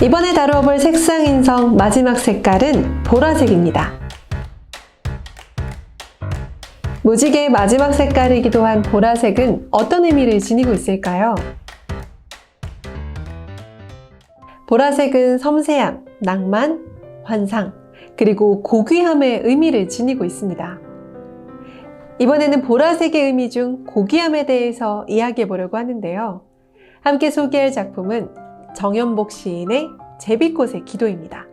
이번에 다루어 볼 색상 인성 마지막 색깔은 보라색입니다. 무지개의 마지막 색깔이기도 한 보라색은 어떤 의미를 지니고 있을까요? 보라색은 섬세함, 낭만, 환상, 그리고 고귀함의 의미를 지니고 있습니다. 이번에는 보라색의 의미 중 고귀함에 대해서 이야기해 보려고 하는데요. 함께 소개할 작품은 정연복 시인의 제비꽃의 기도입니다.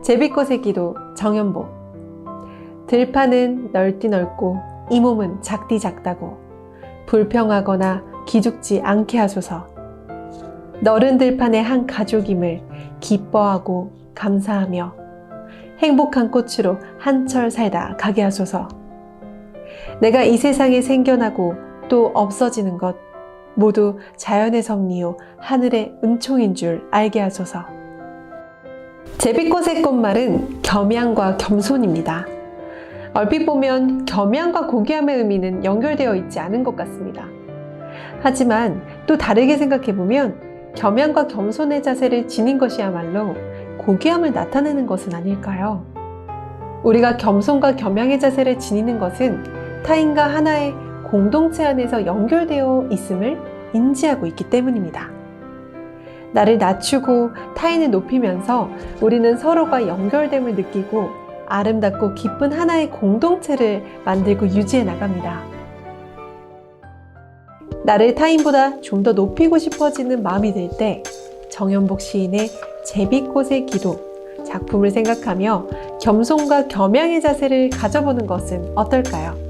제비꽃의 기도 정연복. 들판은 넓디 넓고 이 몸은 작디 작다고. 불평하거나 기죽지 않게 하소서. 너른 들판의 한 가족임을 기뻐하고 감사하며 행복한 꽃으로 한철 살다 가게 하소서. 내가 이 세상에 생겨나고 또 없어지는 것 모두 자연의 섭리요 하늘의 은총인 줄 알게 하소서. 제비꽃의 꽃말은 겸양과 겸손입니다. 얼핏 보면 겸양과 고귀함의 의미는 연결되어 있지 않은 것 같습니다. 하지만 또 다르게 생각해 보면 겸양과 겸손의 자세를 지닌 것이야말로 고귀함을 나타내는 것은 아닐까요? 우리가 겸손과 겸양의 자세를 지니는 것은 타인과 하나의 공동체 안에서 연결되어 있음을 인지하고 있기 때문입니다. 나를 낮추고 타인을 높이면서 우리는 서로가 연결됨을 느끼고 아름답고 기쁜 하나의 공동체를 만들고 유지해 나갑니다. 나를 타인보다 좀 더 높이고 싶어지는 마음이 들 때 정연복 시인의 제비꽃의 기도 작품을 생각하며 겸손과 겸양의 자세를 가져보는 것은 어떨까요?